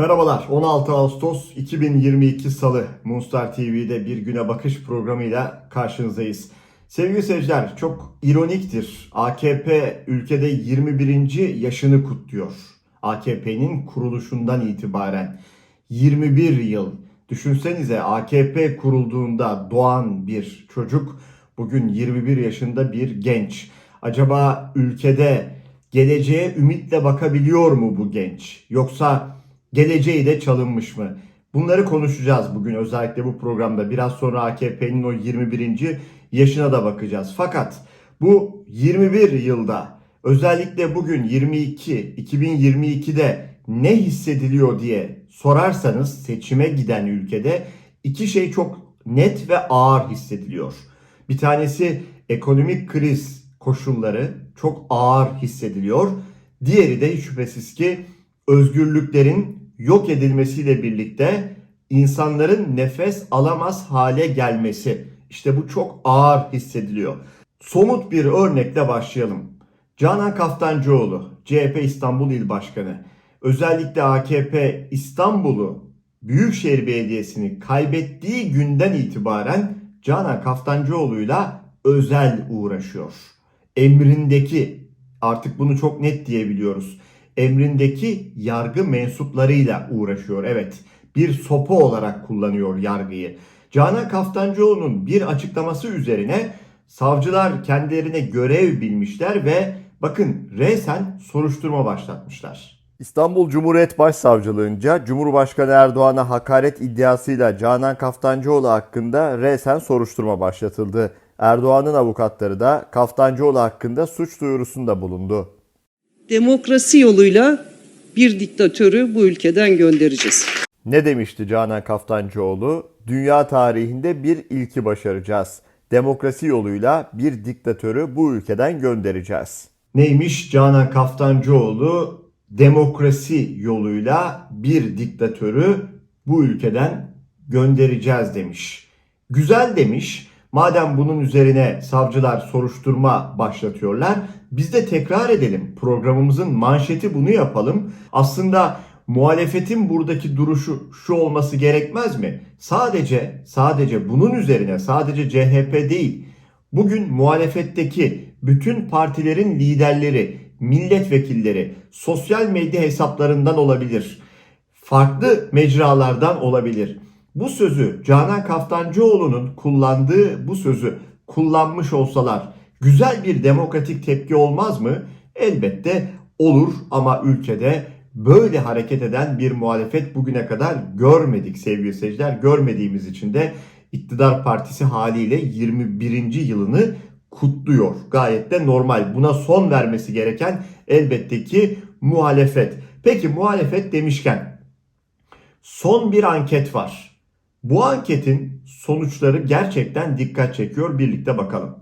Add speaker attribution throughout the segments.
Speaker 1: Merhabalar, 16 Ağustos 2022 Salı Moonstar TV'de bir güne bakış programıyla karşınızdayız. Sevgili seyirciler, çok ironiktir. AKP ülkede 21. yaşını kutluyor. AKP'nin kuruluşundan itibaren 21 yıl. Düşünsenize AKP kurulduğunda doğan bir çocuk bugün 21 yaşında bir genç. Acaba ülkede geleceğe ümitle bakabiliyor mu bu genç? Yoksa geleceği de çalınmış mı? Bunları konuşacağız bugün özellikle bu programda. Biraz sonra AKP'nin o 21. yaşına da bakacağız. Fakat bu 21 yılda özellikle bugün 22 2022'de ne hissediliyor diye sorarsanız seçime giden ülkede iki şey çok net ve ağır hissediliyor. Bir tanesi ekonomik kriz koşulları çok ağır hissediliyor. Diğeri de şüphesiz ki özgürlüklerin yok edilmesiyle birlikte insanların nefes alamaz hale gelmesi. İşte bu çok ağır hissediliyor. Somut bir örnekle başlayalım. Canan Kaftancıoğlu, CHP İstanbul İl Başkanı, özellikle AKP İstanbul'u Büyükşehir Belediyesi'ni kaybettiği günden itibaren Canan Kaftancıoğlu'yla özel uğraşıyor. Emrindeki artık bunu çok net diyebiliyoruz. Emrindeki yargı mensuplarıyla uğraşıyor. Evet, bir sopa olarak kullanıyor yargıyı. Canan Kaftancıoğlu'nun bir açıklaması üzerine savcılar kendilerine görev bilmişler ve bakın resen soruşturma başlatmışlar. İstanbul Cumhuriyet Başsavcılığınca Cumhurbaşkanı Erdoğan'a hakaret iddiasıyla Canan Kaftancıoğlu hakkında resen soruşturma başlatıldı. Erdoğan'ın avukatları da Kaftancıoğlu hakkında suç duyurusunda bulundu.
Speaker 2: Demokrasi yoluyla bir diktatörü bu ülkeden göndereceğiz.
Speaker 1: Ne demişti Canan Kaftancıoğlu? Dünya tarihinde bir ilki başaracağız. Demokrasi yoluyla bir diktatörü bu ülkeden göndereceğiz. Neymiş Canan Kaftancıoğlu? Demokrasi yoluyla bir diktatörü bu ülkeden göndereceğiz demiş. Güzel demiş. Madem bunun üzerine savcılar soruşturma başlatıyorlar, biz de tekrar edelim. Programımızın manşeti bunu yapalım. Aslında muhalefetin buradaki duruşu şu olması gerekmez mi? Sadece sadece bunun üzerine sadece CHP değil. Bugün muhalefetteki bütün partilerin liderleri, milletvekilleri sosyal medya hesaplarından olabilir. Farklı mecralardan olabilir. Bu sözü Canan Kaftancıoğlu'nun kullandığı bu sözü kullanmış olsalar güzel bir demokratik tepki olmaz mı? Elbette olur ama ülkede böyle hareket eden bir muhalefet bugüne kadar görmedik sevgili seyirciler. Görmediğimiz için de iktidar partisi haliyle 21. yılını kutluyor. Gayet de normal. Buna son vermesi gereken elbette ki muhalefet. Peki muhalefet demişken son bir anket var. Bu anketin sonuçları gerçekten dikkat çekiyor. Birlikte bakalım.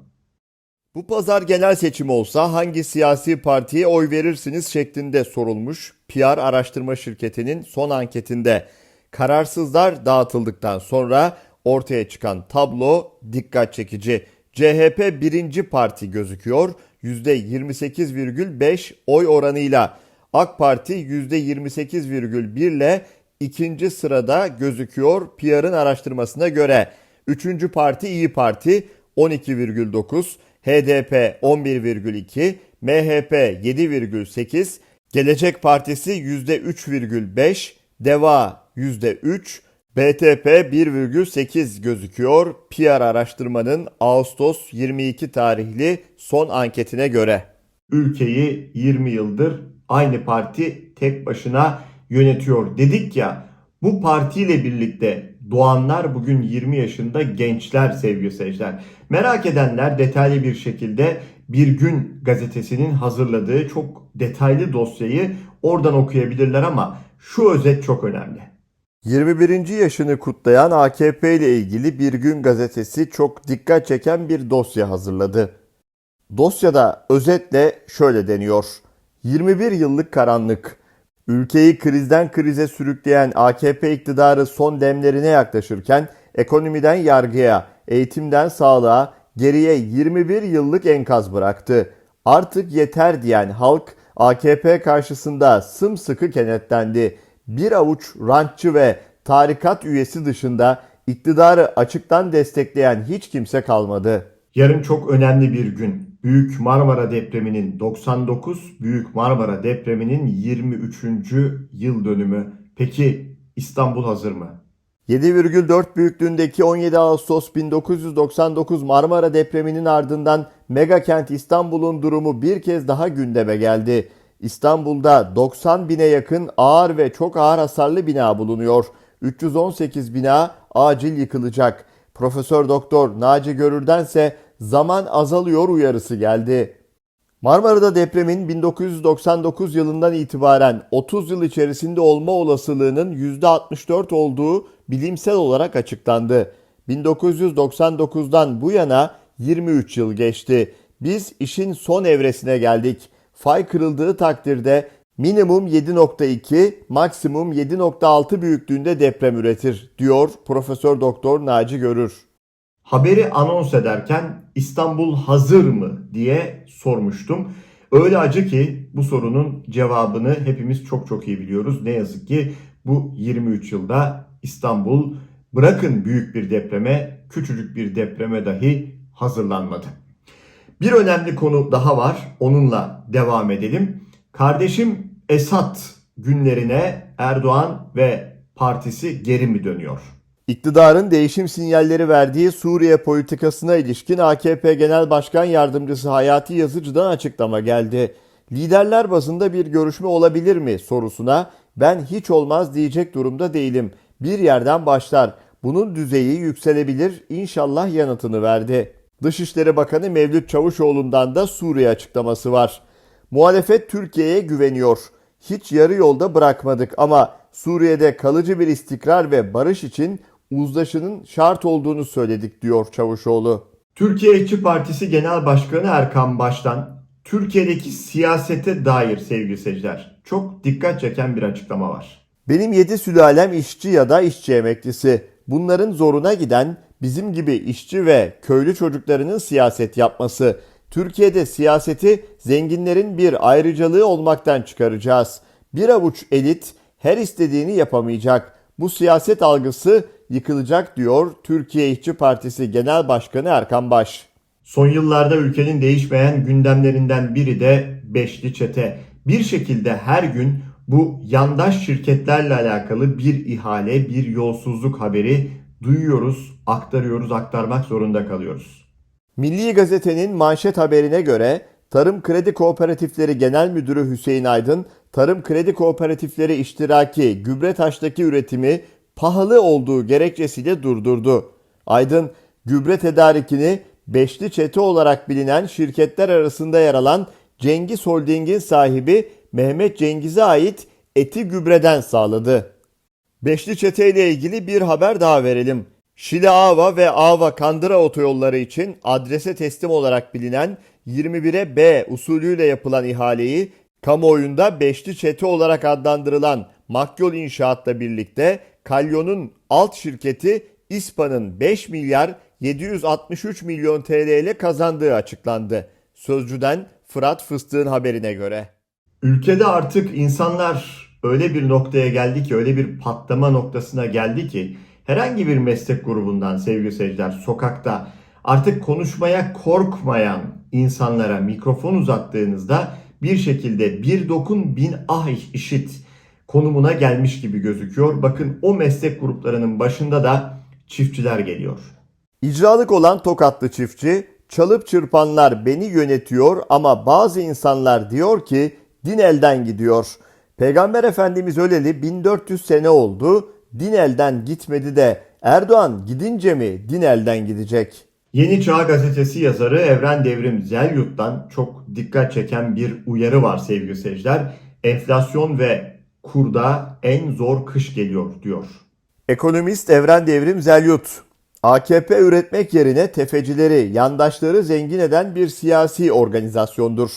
Speaker 1: Bu pazar genel seçim olsa hangi siyasi partiye oy verirsiniz şeklinde sorulmuş PR araştırma şirketinin son anketinde kararsızlar dağıtıldıktan sonra ortaya çıkan tablo dikkat çekici. CHP birinci parti gözüküyor %28,5 oy oranıyla. AK Parti %28,1 ile ikinci sırada gözüküyor PR'ın araştırmasına göre. Üçüncü parti İyi Parti 12,9, HDP 11,2, MHP 7,8, Gelecek Partisi %3,5, DEVA %3, BTP 1,8 gözüküyor PR araştırmanın Ağustos 22 tarihli son anketine göre. Ülkeyi 20 yıldır aynı parti tek başına yönetiyor dedik ya bu partiyle birlikte doğanlar bugün 20 yaşında gençler sevgili seyirciler. Merak edenler detaylı bir şekilde Bir Gün gazetesinin hazırladığı çok detaylı dosyayı oradan okuyabilirler ama şu özet çok önemli. 21. yaşını kutlayan AKP ile ilgili Bir Gün gazetesi çok dikkat çeken bir dosya hazırladı. Dosyada özetle şöyle deniyor. 21 yıllık karanlık. Ülkeyi krizden krize sürükleyen AKP iktidarı son demlerine yaklaşırken ekonomiden yargıya, eğitimden sağlığa geriye 21 yıllık enkaz bıraktı. Artık yeter diyen halk AKP karşısında sımsıkı kenetlendi. bir avuç rantçı ve tarikat üyesi dışında iktidarı açıktan destekleyen hiç kimse kalmadı. Yarın çok önemli bir gün. Büyük Marmara depreminin 99, Büyük Marmara depreminin 23. yıl dönümü. Peki İstanbul hazır mı? 7,4 büyüklüğündeki 17 Ağustos 1999 Marmara depreminin ardından mega kent İstanbul'un durumu bir kez daha gündeme geldi. İstanbul'da 90 bine yakın ağır ve çok ağır hasarlı bina bulunuyor. 318 bina acil yıkılacak. Profesör Doktor Naci Görür'dense zaman azalıyor uyarısı geldi. Marmara'da depremin 1999 yılından itibaren 30 yıl içerisinde olma olasılığının %64 olduğu bilimsel olarak açıklandı. 1999'dan bu yana 23 yıl geçti. Biz işin son evresine geldik. Fay kırıldığı takdirde minimum 7.2, maksimum 7.6 büyüklüğünde deprem üretir, diyor Profesör Doktor Naci Görür. Haberi anons ederken İstanbul hazır mı diye sormuştum. Öyle acı ki bu sorunun cevabını hepimiz çok çok iyi biliyoruz. Ne yazık ki bu 23 yılda İstanbul bırakın büyük bir depreme, küçücük bir depreme dahi hazırlanmadı. Bir önemli konu daha var. Onunla devam edelim. Kardeşim Esat günlerine Erdoğan ve partisi geri mi dönüyor? İktidarın değişim sinyalleri verdiği Suriye politikasına ilişkin AKP Genel Başkan Yardımcısı Hayati Yazıcı'dan açıklama geldi. Liderler bazında bir görüşme olabilir mi sorusuna ben hiç olmaz diyecek durumda değilim. Bir yerden başlar. Bunun düzeyi yükselebilir inşallah yanıtını verdi. Dışişleri Bakanı Mevlüt Çavuşoğlu'ndan da Suriye açıklaması var. Muhalefet Türkiye'ye güveniyor. Hiç yarı yolda bırakmadık ama Suriye'de kalıcı bir istikrar ve barış için uzlaşının şart olduğunu söyledik diyor Çavuşoğlu. Türkiye İşçi Partisi Genel Başkanı Erkan Baş'tan Türkiye'deki siyasete dair sevgili seyirciler çok dikkat çeken bir açıklama var. Benim yedi sülalem işçi ya da işçi emeklisi. Bunların zoruna giden bizim gibi işçi ve köylü çocuklarının siyaset yapması. Türkiye'de siyaseti zenginlerin bir ayrıcalığı olmaktan çıkaracağız. Bir avuç elit her istediğini yapamayacak. Bu siyaset algısı yıkılacak diyor Türkiye İşçi Partisi Genel Başkanı Erkan Baş. Son yıllarda ülkenin değişmeyen gündemlerinden biri de Beşli Çete. Bir şekilde her gün bu yandaş şirketlerle alakalı bir ihale, bir yolsuzluk haberi duyuyoruz, aktarıyoruz, aktarmak zorunda kalıyoruz. Milli Gazete'nin manşet haberine göre Tarım Kredi Kooperatifleri Genel Müdürü Hüseyin Aydın, Tarım Kredi Kooperatifleri iştiraki gübre taştaki üretimi pahalı olduğu gerekçesiyle durdurdu. Aydın, gübre tedarikini beşli çete olarak bilinen şirketler arasında yer alan Cengiz Holding'in sahibi Mehmet Cengiz'e ait eti gübreden sağladı. Beşli çete ile ilgili bir haber daha verelim. Şile Ava ve Ava Kandıra otoyolları için adrese teslim olarak bilinen 21'e B usulüyle yapılan ihaleyi kamuoyunda beşli çete olarak adlandırılan Makyol İnşaat'la birlikte Kalyon'un alt şirketi İSPA'nın 5 milyar 763 milyon TL ile kazandığı açıklandı. Sözcüden Fırat Fıstık'ın haberine göre. Ülkede artık insanlar öyle bir noktaya geldi ki, öyle bir patlama noktasına geldi ki herhangi bir meslek grubundan sevgili seyirciler sokakta artık konuşmaya korkmayan insanlara mikrofon uzattığınızda bir şekilde bir dokun bin ah işit konumuna gelmiş gibi gözüküyor. Bakın o meslek gruplarının başında da çiftçiler geliyor. İcralık olan Tokatlı çiftçi, çalıp çırpanlar beni yönetiyor ama bazı insanlar diyor ki din elden gidiyor. Peygamber Efendimiz öleli 1400 sene oldu, din elden gitmedi de Erdoğan gidince mi din elden gidecek? Yeni Çağ gazetesi yazarı Evren Devrim Zelyurt'tan çok dikkat çeken bir uyarı var sevgili seyirciler. Enflasyon ve kurda en zor kış geliyor diyor. Ekonomist Evren Devrim Zelyut, AKP üretmek yerine tefecileri, yandaşları zengin eden bir siyasi organizasyondur.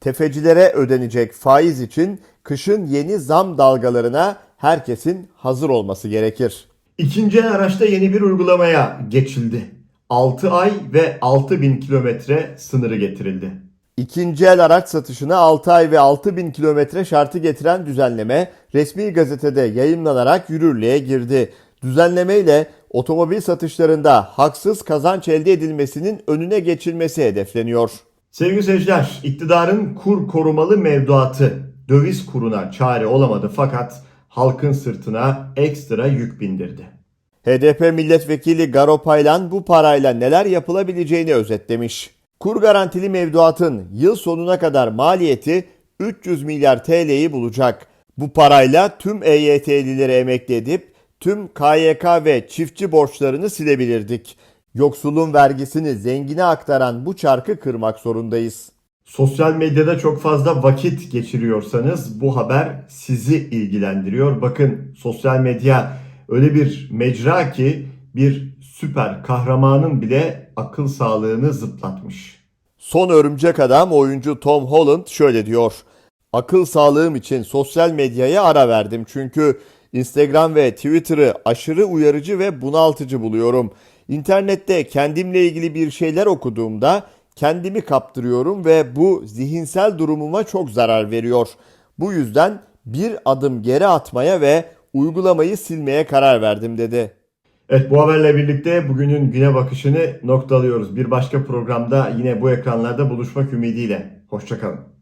Speaker 1: Tefecilere ödenecek faiz için kışın yeni zam dalgalarına herkesin hazır olması gerekir. İkinci araçta yeni bir uygulamaya geçildi. 6 ay ve 6000 kilometre sınırı getirildi. İkinci el araç satışına 6 ay ve 6000 kilometre şartı getiren düzenleme resmi gazetede yayımlanarak yürürlüğe girdi. Düzenleme ile otomobil satışlarında haksız kazanç elde edilmesinin önüne geçilmesi hedefleniyor. Sevgili seyirciler, iktidarın kur korumalı mevduatı döviz kuruna çare olamadı fakat halkın sırtına ekstra yük bindirdi. HDP milletvekili Garo Paylan bu parayla neler yapılabileceğini özetlemiş. Kur garantili mevduatın yıl sonuna kadar maliyeti 300 milyar TL'yi bulacak. Bu parayla tüm EYT'lileri emekli edip tüm KYK ve çiftçi borçlarını silebilirdik. Yoksulun vergisini zengine aktaran bu çarkı kırmak zorundayız. Sosyal medyada çok fazla vakit geçiriyorsanız bu haber sizi ilgilendiriyor. Bakın sosyal medya öyle bir mecra ki bir süper kahramanın bile akıl sağlığını zıplatmış. Son örümcek adam oyuncu Tom Holland şöyle diyor. Akıl sağlığım için sosyal medyaya ara verdim çünkü Instagram ve Twitter'ı aşırı uyarıcı ve bunaltıcı buluyorum. İnternette kendimle ilgili bir şeyler okuduğumda kendimi kaptırıyorum ve bu zihinsel durumuma çok zarar veriyor. Bu yüzden bir adım geri atmaya ve uygulamayı silmeye karar verdim dedi. Evet bu haberle birlikte bugünün güne bakışını noktalıyoruz. Bir başka programda yine bu ekranlarda buluşmak ümidiyle. Hoşçakalın.